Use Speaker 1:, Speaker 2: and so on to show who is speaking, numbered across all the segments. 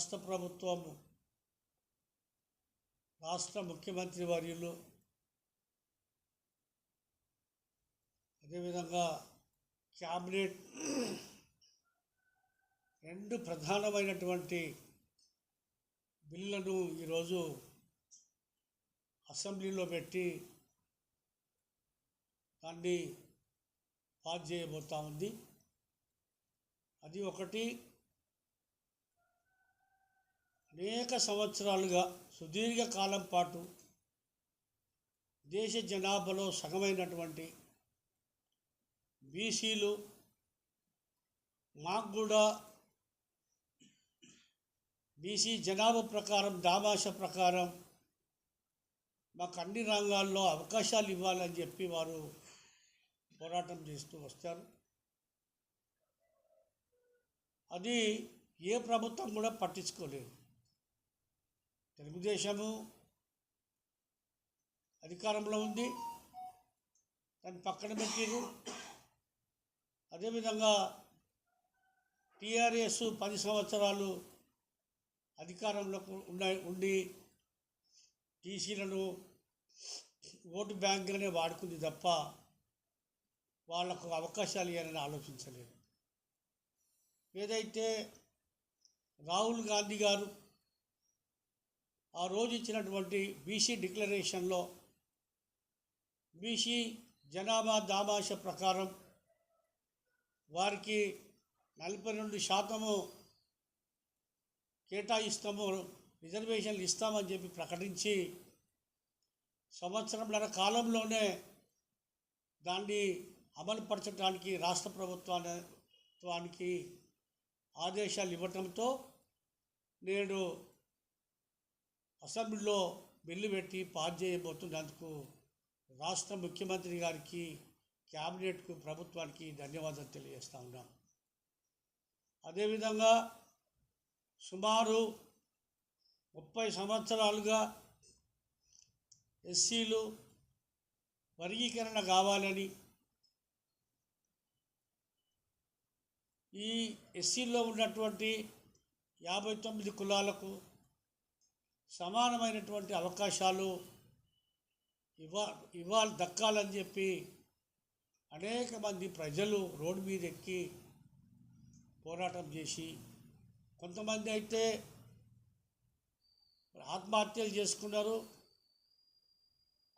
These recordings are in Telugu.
Speaker 1: రాష్ట్ర ప్రభుత్వం రాష్ట్ర ముఖ్యమంత్రి వర్యులు అదేవిధంగా క్యాబినెట్ రెండు ప్రధానమైనటువంటి బిల్లులను ఈరోజు అసెంబ్లీలో పెట్టి దాన్ని పాస్ చేయబోతా ఉంది. అది ఒకటి. అనేక సంవత్సరాలుగా సుదీర్ఘ కాలం పాటు దేశ జనాభాలో సగమైనటువంటి బీసీలు మాకు కూడా బీసీ జనాభా ప్రకారం దామాష ప్రకారం మాకు అన్ని రంగాల్లో అవకాశాలు ఇవ్వాలని చెప్పి వారు పోరాటం చేస్తూ వస్తారు. అది ఏ ప్రభుత్వం కూడా పట్టించుకోలేదు. తెలుగుదేశము అధికారంలో ఉంది. దాన్ని పక్కన పెట్టారు అదేవిధంగా టీఆర్ఎస్ పది సంవత్సరాలు అధికారంలో ఉన్న ఉండి టీసీలను ఓటు బ్యాంకులనే వాడుకుంది తప్ప వాళ్ళకు అవకాశాలు ఇవ్వాలని ఆలోచించలేదు. ఏదైతే రాహుల్ గాంధీ గారు ఆ రోజు ఇచ్చినటువంటి బీసీ డిక్లరేషన్లో బీసీ జనాభా దామాష ప్రకారం వారికి నలభై రెండు శాతము కేటాయిస్తాము రిజర్వేషన్లు ఇస్తామని చెప్పి ప్రకటించి సంవత్సరంన్నర కాలంలోనే దాన్ని అమలుపరచడానికి రాష్ట్ర ప్రభుత్వానికి ఆదేశాలు ఇవ్వటంతో నేడు అసెంబ్లీలో బిల్లు పెట్టి పాస్ చేయబోతున్నందుకు రాష్ట్ర ముఖ్యమంత్రి గారికి క్యాబినెట్కు ప్రభుత్వానికి ధన్యవాదాలు తెలియజేస్తా ఉన్నాం. అదేవిధంగా సుమారు ముప్పై సంవత్సరాలుగా ఎస్సీలు వర్గీకరణ కావాలని ఈ ఎస్సీలో ఉన్నటువంటి యాభై తొమ్మిది కులాలకు సమానమైనటువంటి అవకాశాలు ఇవ్వ ఇవ్వాలి దక్కాలని చెప్పి అనేక మంది ప్రజలు రోడ్డు మీద ఎక్కి పోరాటం చేసి కొంతమంది అయితే ఆత్మహత్యలు చేసుకున్నారు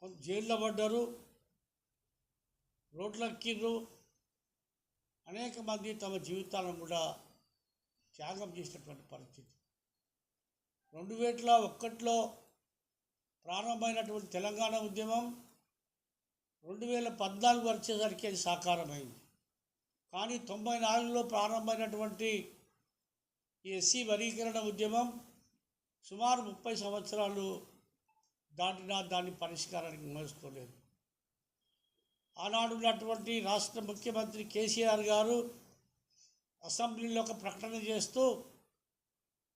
Speaker 1: కొంత జైల్లో పడ్డారు రోడ్లు ఎక్కిర్రు అనేక మంది తమ జీవితాలను కూడా త్యాగం చేసినటువంటి పరిస్థితి. రెండు వేల ఒక్కట్లో ప్రారంభమైనటువంటి తెలంగాణ ఉద్యమం రెండు వేల పద్నాలుగు వచ్చేసరికి అది సాకారమైంది. కానీ తొంభై నాలుగులో ప్రారంభమైనటువంటి ఈ ఎస్సీ వర్గీకరణ ఉద్యమం సుమారు ముప్పై సంవత్సరాలు దాటినా దాన్ని పరిష్కారానికి మోసుకోలేదు. ఆనాడు ఉన్నటువంటి రాష్ట్ర ముఖ్యమంత్రి కేసీఆర్ గారు అసెంబ్లీలో ఒక ప్రకటన చేస్తూ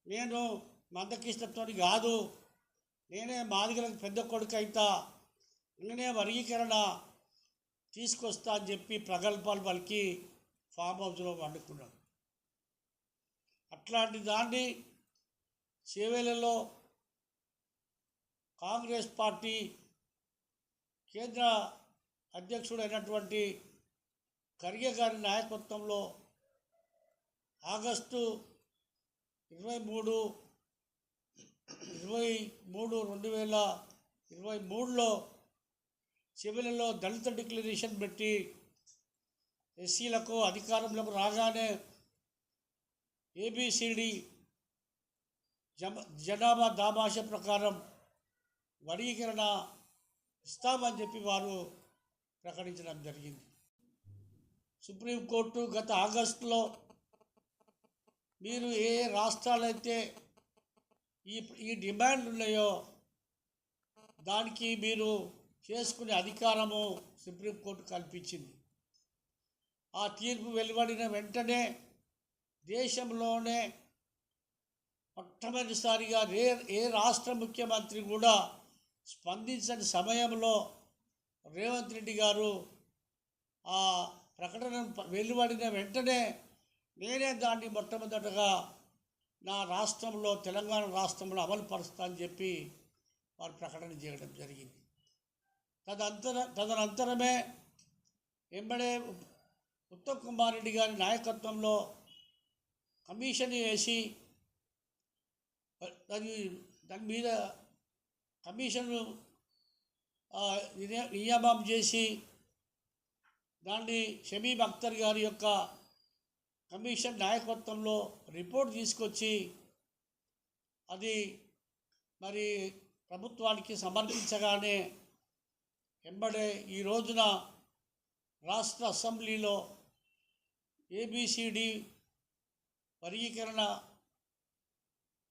Speaker 1: నేను మందకృష్ణతో కాదు. నేనే మాదిగలకు పెద్ద కొడుకు అయితా నేనే వర్గీకరణ తీసుకొస్తా అని చెప్పి ప్రగల్భాలు పలికి ఫామ్ హౌస్లో వండుకున్నాడు. అట్లాంటి దాన్ని చేవేలలో కాంగ్రెస్ పార్టీ కేంద్ర అధ్యక్షుడైనటువంటి ఖర్గే గారి నాయకత్వంలో ఆగస్టు ఇరవై మూడు ఇరవై మూడు రెండు వేల ఇరవై మూడులో చివరిలో దళిత డిక్లరేషన్ పెట్టి ఎస్సీలకు అధికారంలోకి రాగానే ఏబిసిడి జమ జనాభా దామాష ప్రకారం వర్గీకరణ ఇస్తామని చెప్పి వారు ప్రకటించడం జరిగింది. సుప్రీంకోర్టు గత ఆగస్టులో మీరు ఏ రాష్ట్రాలైతే ఈ ఈ డిమాండ్లు ఉన్నాయో దానికి మీరు చేసుకునే అధికారము సుప్రీంకోర్టు కల్పించింది. ఆ తీర్పు వెలువడిన వెంటనే దేశంలోనే మొట్టమొదటిసారిగా ఏ ఏ రాష్ట్ర ముఖ్యమంత్రి కూడా స్పందించని సమయంలో రేవంత్ రెడ్డి గారు ఆ ప్రకటన వెలువడిన వెంటనే నేనే దాన్ని మొట్టమొదటగా నా రాష్ట్రంలో తెలంగాణ రాష్ట్రంలో అమలు పరుస్తా అని చెప్పి వారు ప్రకటన చేయడం జరిగింది. తదంతర తదనంతరమే వెంబడే ఉత్తమ్ కుమార్ రెడ్డి గారి నాయకత్వంలో కమిషన్ వేసి దాని దాని మీద కమిషన్ ఆ, నియామం చేసి దాన్ని షమీబ్ అఖ్తర్ గారి యొక్క కమిషన్ నాయకత్వంలో రిపోర్ట్ తీసుకొచ్చి అది మరి ప్రభుత్వానికి సమర్పించగానే వెంబడే ఈ రోజున రాష్ట్ర అసెంబ్లీలో ఏబిసిడి వర్గీకరణ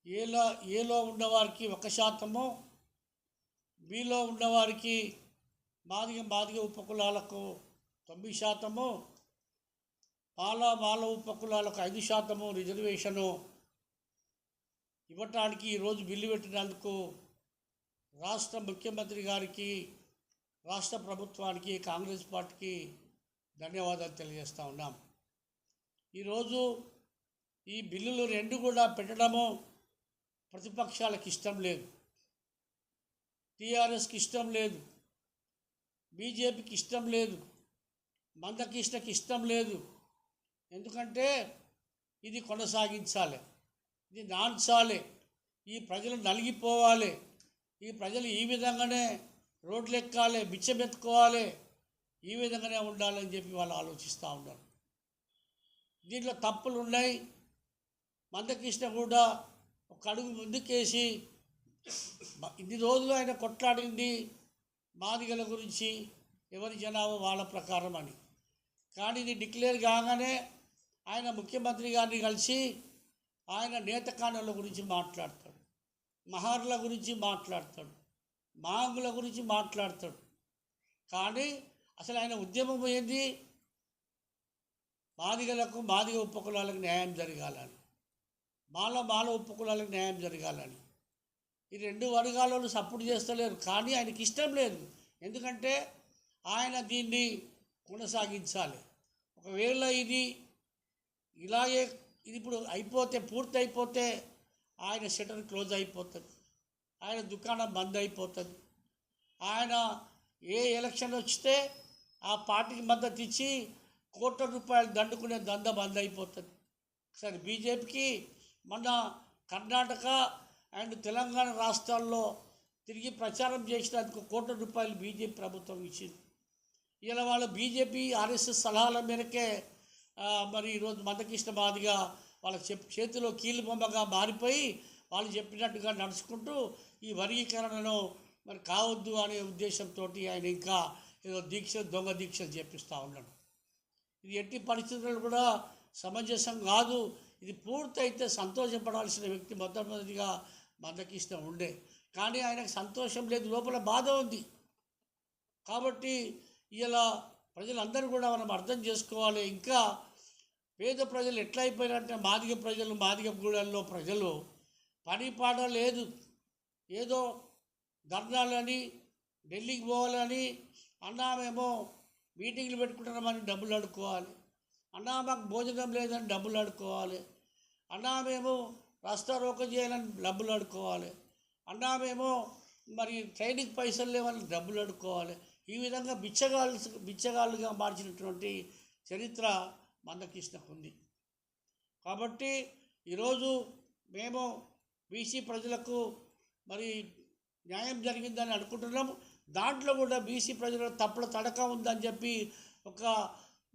Speaker 1: ఏలో ఏలో ఉన్నవారికి ఒక శాతము బిలో ఉన్నవారికి మాదిగ మాదిగ ఉపకులాలకు తొమ్మిది శాతము పాల మాల ఉపకులాలకు ఐదు శాతము రిజర్వేషను ఇవ్వటానికి ఈరోజు బిల్లు పెట్టినందుకు రాష్ట్ర ముఖ్యమంత్రి గారికి రాష్ట్ర ప్రభుత్వానికి కాంగ్రెస్ పార్టీకి ధన్యవాదాలు తెలియజేస్తూ ఉన్నాం. ఈరోజు ఈ బిల్లులు రెండు కూడా పెట్టడము ప్రతిపక్షాలకు ఇష్టం లేదు. టీఆర్ఎస్కి ఇష్టం లేదు. బీజేపీకి ఇష్టం లేదు. మందకృష్ణకి ఇష్టం లేదు. ఎందుకంటే ఇది కొనసాగించాలి. ఇది నాన్చాలి ఈ ప్రజలు నలిగిపోవాలి. ఈ ప్రజలు ఈ విధంగానే రోడ్లు ఎక్కాలి బిచ్చమెత్తుకోవాలి. ఈ విధంగానే ఉండాలని చెప్పి వాళ్ళు ఆలోచిస్తూ ఉన్నారు. దీంట్లో తప్పులు ఉన్నాయి. మందకృష్ణ కూడా ఒక అడుగు ముందుకేసి ఇన్ని రోజులు ఆయన కొట్లాడింది మాదిగల గురించి ఎవరి జనాభా వాళ్ళ ప్రకారం అని. కానీ ఇది డిక్లేర్ కాగానే ఆయన ముఖ్యమంత్రి గారిని కలిసి ఆయన నేతకాణుల గురించి మాట్లాడతాడు. మహార్ల గురించి మాట్లాడతాడు. మాంగుల గురించి మాట్లాడతాడు. కానీ అసలు ఆయన ఉద్యమం ఏంది? మాదిగలకు మాదిగ ఉపకులాలకు న్యాయం జరగాలని. మాల మాల ఉపకులాలకు న్యాయం జరగాలని. ఈ రెండు వర్గాలలో సపోర్ట్ చేస్తలేరు. కానీ ఆయనకి ఇష్టం లేదు. ఎందుకంటే ఆయన దీన్ని కొనసాగించాలి. ఒకవేళ ఇది ఇలాగే ఇది ఇప్పుడు అయిపోతే పూర్తి అయిపోతే ఆయన షటర్ క్లోజ్ అయిపోతుంది. ఆయన దుకాణం బంద్ అయిపోతుంది. ఆయన ఏ ఎలక్షన్ వస్తే ఆ పార్టీకి మద్దతు ఇచ్చి కోట్ల రూపాయలు దండుకునే దంద బంద్ అయిపోతుంది సరే బీజేపీకి మొన్న కర్ణాటక అండ్ తెలంగాణ రాష్ట్రాల్లో తిరిగి ప్రచారం చేసినందుకు కోట్ల రూపాయలు బీజేపీ ప్రభుత్వం ఇచ్చింది. ఇలా వాళ్ళు బీజేపీ ఆర్ఎస్ఎస్ సలహాల మేరకే మరి ఈరోజు మందకృష్ణ బాధగా వాళ్ళ చెప్ చేతిలో కీలు బొమ్మగా మారిపోయి వాళ్ళు చెప్పినట్టుగా నడుచుకుంటూ ఈ వర్గీకరణను మరి కావద్దు అనే ఉద్దేశంతో ఆయన ఇంకా ఏదో దీక్ష దొంగ దీక్షలు చేపిస్తూ ఉన్నాడు. ఇది ఎట్టి పరిస్థితుల్లో కూడా సమంజసం కాదు. ఇది పూర్తయితే సంతోషపడాల్సిన వ్యక్తి మొట్టమొదటిగా మందకృష్ణ ఉండే. కానీ ఆయనకు సంతోషం లేదు లోపల బాధ ఉంది. కాబట్టి ఇలా ప్రజలందరూ కూడా మనం అర్థం చేసుకోవాలి. ఇంకా పేద ప్రజలు ఎట్లా మాదిగ ప్రజలు మాదిగ గూడెల్లో ప్రజలు పని పాట లేదు. ఏదో ధర్నాలని ఢిల్లీకి పోవాలని అన్నా మేము మీటింగ్లు పెట్టుకుంటున్నామని డబ్బులు అడుక్కోవాలి. అన్నా మాకు భోజనం లేదని డబ్బులు అడుక్కోవాలి. అన్నా మేము రాస్తా రోక చేయాలని డబ్బులు అడుక్కోవాలి. అన్నా మేము మరి ట్రైనింగ్ పైసలు లేవని డబ్బులు అడుక్కోవాలి. ఈ విధంగా బిచ్చగాళ్ళు బిచ్చగాళ్ళుగా మార్చినటువంటి చరిత్ర మందకృష్ణకు ఉంది కాబట్టి ఈరోజు మేము బీసీ ప్రజలకు మరి న్యాయం జరిగిందని అనుకుంటున్నాము. దాంట్లో కూడా బీసీ ప్రజల తప్పుల తడక ఉందని చెప్పి ఒక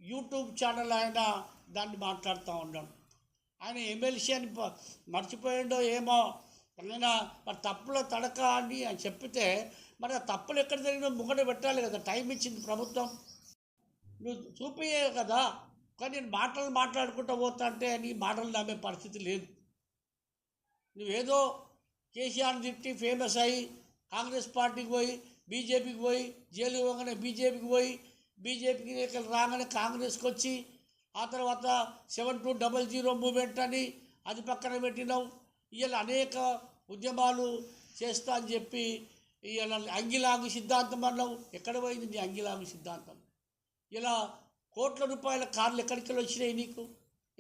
Speaker 1: యూట్యూబ్ ఛానల్ ఆయన దాన్ని మాట్లాడుతూ ఉన్నాడు. ఆయన ఎమ్మెల్సీ అని మర్చిపోయిండో ఏమో ఏమైనా మరి తప్పుల తడక అని చెప్పితే మరి ఆ తప్పులు ఎక్కడ జరిగినా ముంగట పెట్టాలి కదా టైం ఇచ్చింది ప్రభుత్వం. నువ్వు చూపియే కదా కానీ నేను మాటలు మాట్లాడుకుంటూ పోతా అంటే నీ మాటలు నమ్మే పరిస్థితి లేదు. నువ్వేదో కేసీఆర్ తిట్టి ఫేమస్ అయ్యి కాంగ్రెస్ పార్టీకి పోయి బీజేపీకి పోయి జైలు పోగానే బీజేపీకి పోయి బీజేపీకి ఇక్కడ రాగానే కాంగ్రెస్కి వచ్చి ఆ తర్వాత seven two double zero moment అని అది పక్కన పెట్టినావు. ఇలా అనేక ఉద్యమాలు చేస్తా అని చెప్పి ఇలా అంగిలాగు సిద్ధాంతం అన్నావు. ఎక్కడ పోయింది నీ అంగిలాగు సిద్ధాంతం? ఇలా కోట్ల రూపాయల కార్లు ఎక్కడికి వెళ్ళి వచ్చినాయి నీకు?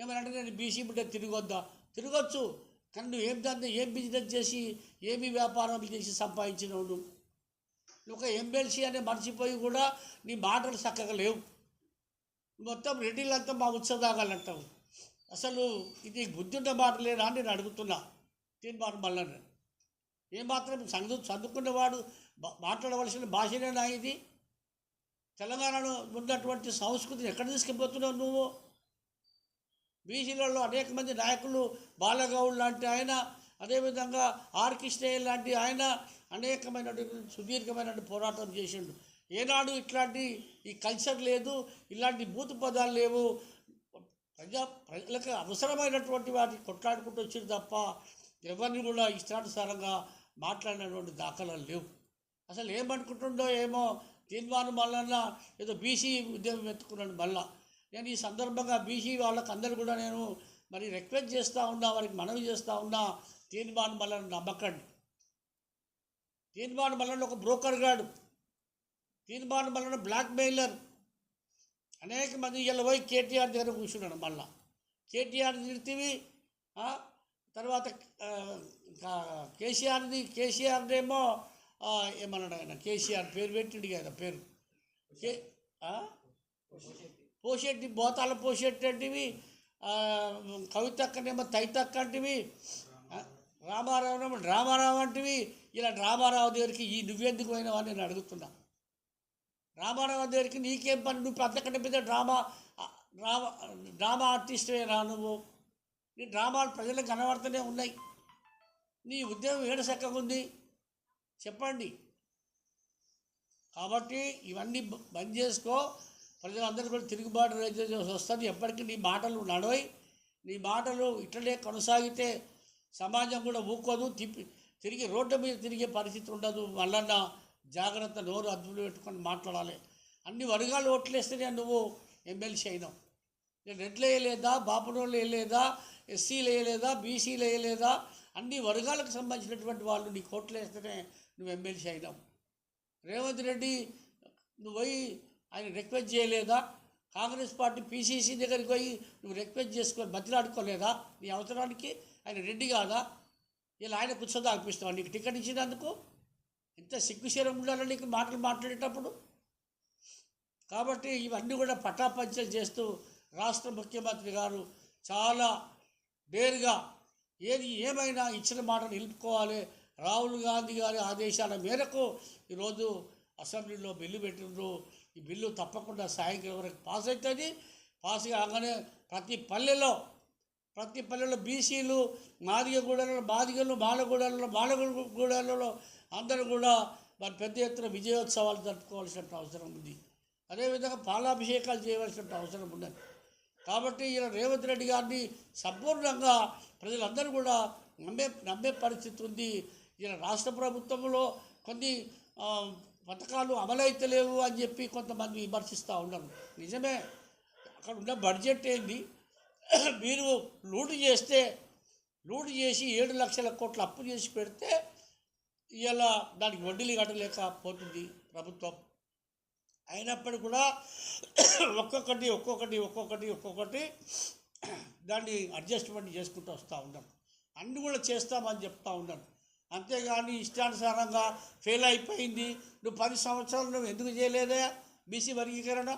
Speaker 1: ఏమనంటే నేను బీసీ బిడ్డ తిరగొద్దా? తిరగొచ్చు. కానీ నువ్వు ఏం దాన్ని ఏం బిజినెస్ చేసి ఏమి వ్యాపారం చేసి సంపాదించినావు నువ్వు? నువ్వు ఒక ఎమ్మెల్సీ అనే మర్చిపోయి కూడా నీ మాటలు చక్కగా లేవు. మొత్తం రెడ్డిలంతా మా ఉత్సదాగాలంటావు అసలు ఇది బుద్ధి ఉన్న మాట లేదా అని నేను అడుగుతున్నా. తీర్మానం మళ్ళీ ఏమాత్రం చదువు చదువుకున్నవాడు బా- మాట్లాడవలసిన భాషనేనా ఇది. తెలంగాణలో ఉన్నటువంటి సంస్కృతిని ఎక్కడ తీసుకుపోతున్నావు నువ్వు? బీసీలలో అనేక మంది నాయకులు బాలగౌడ్ లాంటి ఆయన అదేవిధంగా ఆర్ కృష్ణయ్య లాంటి ఆయన అనేకమైనటువంటి సుదీర్ఘమైనటువంటి పోరాటం చేసిండు. ఏనాడు ఇట్లాంటి ఈ కల్చర్ లేదు ఇలాంటి బూతు పదాలు లేవు. ప్రజా ప్రజలకు అవసరమైనటువంటి వాటిని కొట్లాడుకుంటూ వచ్చింది తప్ప ఎవరిని కూడా ఇష్టానుసారంగా మాట్లాడినటువంటి దాఖలాలు లేవు. అసలు ఏమనుకుంటుండో ఏమో తీర్మానం మళ్ళా ఏదో బీసీ ఉద్యోగం ఎత్తుకున్నాడు మళ్ళా. నేను ఈ సందర్భంగా బీసీ వాళ్ళకి అందరు కూడా నేను మరి రిక్వెస్ట్ చేస్తూ ఉన్నా వారికి మనవి చేస్తూ ఉన్నా తీర్మానం వలన నమ్మకండి. తీర్మానం వలన ఒక బ్రోకర్ గాడు తీర్మానం వలన బ్లాక్ మెయిలర్ అనేక మంది ఇలా పోయి కేటీఆర్ దగ్గర కూర్చున్నాడు మళ్ళా. కేటీఆర్ తిరిగితివి తర్వాత ఇంకా కేసీఆర్ది కేసీఆర్దేమో ఏమన్నాడు ఆయన? కేసీఆర్ పేరు పెట్టిండు కదా పేరు. కే పోషెట్టి బోతాల పోషెట్టి అంటివి కవితక్కనేమో తైతక్క అంటివి రామారావు రామారావు రామారావు అంటివి ఇలా రామారావు దగ్గరికి ఈ నువ్వెందుకు పోయినావు అని నేను అడుగుతున్నా. రామారావు దగ్గరికి నీకేం పని? నువ్వు అంతకంటే పెద్ద డ్రామా డ్రామా డ్రామా ఆర్టిస్ట్వే రా నువ్వు. నీ డ్రామాలు ప్రజలకు కనబడుతూనే ఉన్నాయి. నీ ఉద్యోగం ఏడు చక్కగా ఉంది. చెప్పండి. కాబట్టి ఇవన్నీ బంద్ చేసుకో. ప్రజలందరూ కూడా తిరుగుబాటు రైతు వస్తుంది ఎప్పటికీ నీ మాటలు నడవై. నీ మాటలు ఇట్లనే కొనసాగితే సమాజం కూడా ఊకోదు. తిప్పి తిరిగి రోడ్డు మీద తిరిగే పరిస్థితి ఉండదు. మళ్ళన్న జాగ్రత్త నోరు అదుపులో పెట్టుకొని మాట్లాడాలి. అన్ని వర్గాలు ఓట్లేస్తేనే నువ్వు ఎమ్మెల్సీ అయినావు. రెడ్లు వేయలేదా? బాపనోళ్ళు వేయలేదా? ఎస్సీలు వేయలేదా? బీసీలు వేయలేదా? అన్ని వర్గాలకు సంబంధించినటువంటి వాళ్ళు నీ కోట్లు వేస్తేనే నువ్వు ఎమ్మెల్సీ అయినావు. రేవంత్ రెడ్డి నువ్వు పోయి ఆయన రిక్వెస్ట్ చేయలేదా? కాంగ్రెస్ పార్టీ పీసీసీ దగ్గరికి పోయి నువ్వు రిక్వెస్ట్ చేసుకొని బతిలాడుకోలేదా? నీ అవసరానికి ఆయన రెడ్డి కాదా? ఇలా ఆయన కూర్చొని అనిపిస్తావా నీకు టికెట్ ఇచ్చినందుకు ఎంత సిగ్గుశీరం ఉండాలో నీకు మాటలు మాట్లాడేటప్పుడు? కాబట్టి ఇవన్నీ కూడా పటాపంచలు చేస్తూ రాష్ట్ర ముఖ్యమంత్రి గారు చాలా డేరుగా ఏది ఏమైనా ఇచ్చిన మాట నిలుపుకోవాలి. రాహుల్ గాంధీ గారి ఆదేశాల మేరకు ఈరోజు అసెంబ్లీలో బిల్లు పెట్టిండ్రు. ఈ బిల్లు తప్పకుండా సాయంత్రం వరకు పాస్ అవుతుంది. పాస్ కాగానే ప్రతి పల్లెలో ప్రతి పల్లెలో బీసీలు మాదిగగూడలలో మాదిగలు మాలగూడలలో మాలగూడలలో అందరూ కూడా మరి పెద్ద ఎత్తున విజయోత్సవాలు జరుపుకోవాల్సిన అవసరం ఉంది. అదేవిధంగా పాలాభిషేకాలు చేయవలసిన అవసరం ఉన్నది. కాబట్టి ఈయన రేవంత్ రెడ్డి గారిని సంపూర్ణంగా ప్రజలందరూ కూడా నమ్మే నమ్మే పరిస్థితి ఉంది. ఈయన రాష్ట్ర ప్రభుత్వంలో కొన్ని పథకాలు అమలైతలేవు అని చెప్పి కొంతమంది విమర్శిస్తూ ఉన్నారు. నిజమే అక్కడ ఉన్న బడ్జెట్ ఏంది? మీరు లూటు చేస్తే లూటు చేసి ఏడు లక్షల కోట్ల అప్పు చేసి పెడితే ఇలా దానికి వడ్డీలు కట్టలేకపోతుంది ప్రభుత్వం. అయినప్పటికీ కూడా ఒక్కొక్కటి ఒక్కొక్కటి ఒక్కొక్కటి ఒక్కొక్కటి దాన్ని అడ్జస్ట్మెంట్ చేసుకుంటూ వస్తూ ఉన్నాం. అన్నీ కూడా చేస్తామని చెప్తా ఉన్నాను అంతేగాని ఇష్టానుసారంగా ఫెయిల్ అయిపోయింది. నువ్వు పది సంవత్సరాలు నువ్వు ఎందుకు చేయలేదా? బీసీ వర్గీకరణ?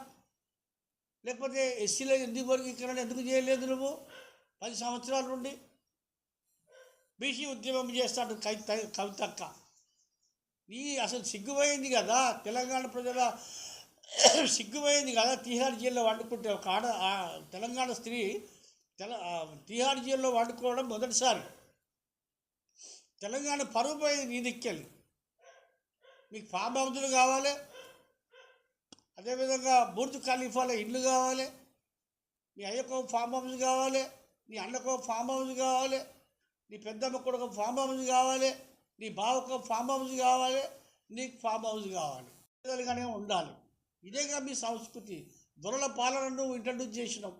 Speaker 1: లేకపోతే ఎస్సీలో ఎందుకు వర్గీకరణ? ఎందుకు చేయలేదు నువ్వు? పది సంవత్సరాల నుండి బీసీ ఉద్యమం చేస్తాడు కవిత కవితక్క. నీ అసలు సిగ్గుపోయింది కదా? తెలంగాణ ప్రజల సిగ్గుపోయింది కదా తీహార్ జైల్లో వండుకుంటే ఒక ఆడ తెలంగాణ స్త్రీ తెల తీహార్ జైల్లో వండుకోవడం మొదటిసారి. తెలంగాణ పరువు పోయింది నీ దిక్కెళ్ళి మీకు ఫామ్ కావాలి అదేవిధంగా బూర్జు ఖలీఫాలో ఇల్లు కావాలి నీ అయ్యకో ఫామ్ హౌస్ కావాలి నీ అన్నకో ఫామ్ హౌస్ కావాలి నీ పెద్దమ్మ కొడుకు ఫామ్ హౌస్ కావాలి నీ బావకు ఫామ్ హౌస్ కావాలి నీకు ఫామ్ హౌస్ కావాలి. విధాలుగానే ఉండాలి. ఇదేగా మీ సంస్కృతి. దొరల పాలనను ఇంట్రడ్యూస్ చేసినాం.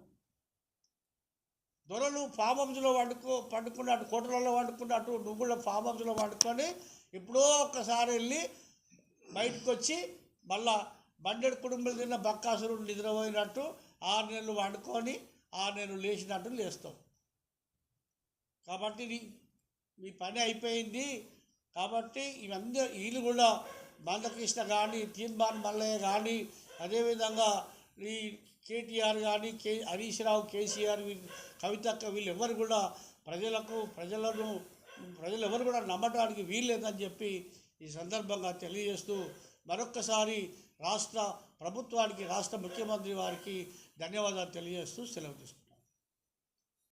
Speaker 1: దొరలు ఫామ్ హౌస్లో వండుకో పండుకున్నట్టు కోటలలో వండుకుని అటు నువ్వుల ఫామ్ హౌస్లో వండుకొని ఎప్పుడో ఒక్కసారి వెళ్ళి బయటకు వచ్చి మళ్ళా బండెడు కుటుంబాలు తిన్న బక్కాసురు నిద్రపోయినట్టు ఆరు నెలలు వండుకొని ఆరు నెలలు లేచినట్టు లేస్తాం. కాబట్టి మీ పని అయిపోయింది. కాబట్టి ఇవన్నీ వీళ్ళు కూడా మందకృష్ణ కానీ తీర్మాన్ మల్లయ్య కానీ అదేవిధంగా ఈ కేటీఆర్ కానీ కే హరీష్ రావు కేసీఆర్ వీళ్ళు కవితక్క వీళ్ళు కూడా ప్రజలకు ప్రజలను ప్రజలు ఎవరు కూడా నమ్మటానికి వీల్లేదని చెప్పి ఈ సందర్భంగా తెలియజేస్తూ మరొక్కసారి రాష్ట్ర ప్రభుత్వానికి రాష్ట్ర ముఖ్యమంత్రి వారికి ధన్యవాదాలు తెలియజేస్తూ సెలవు తీసుకుంటాను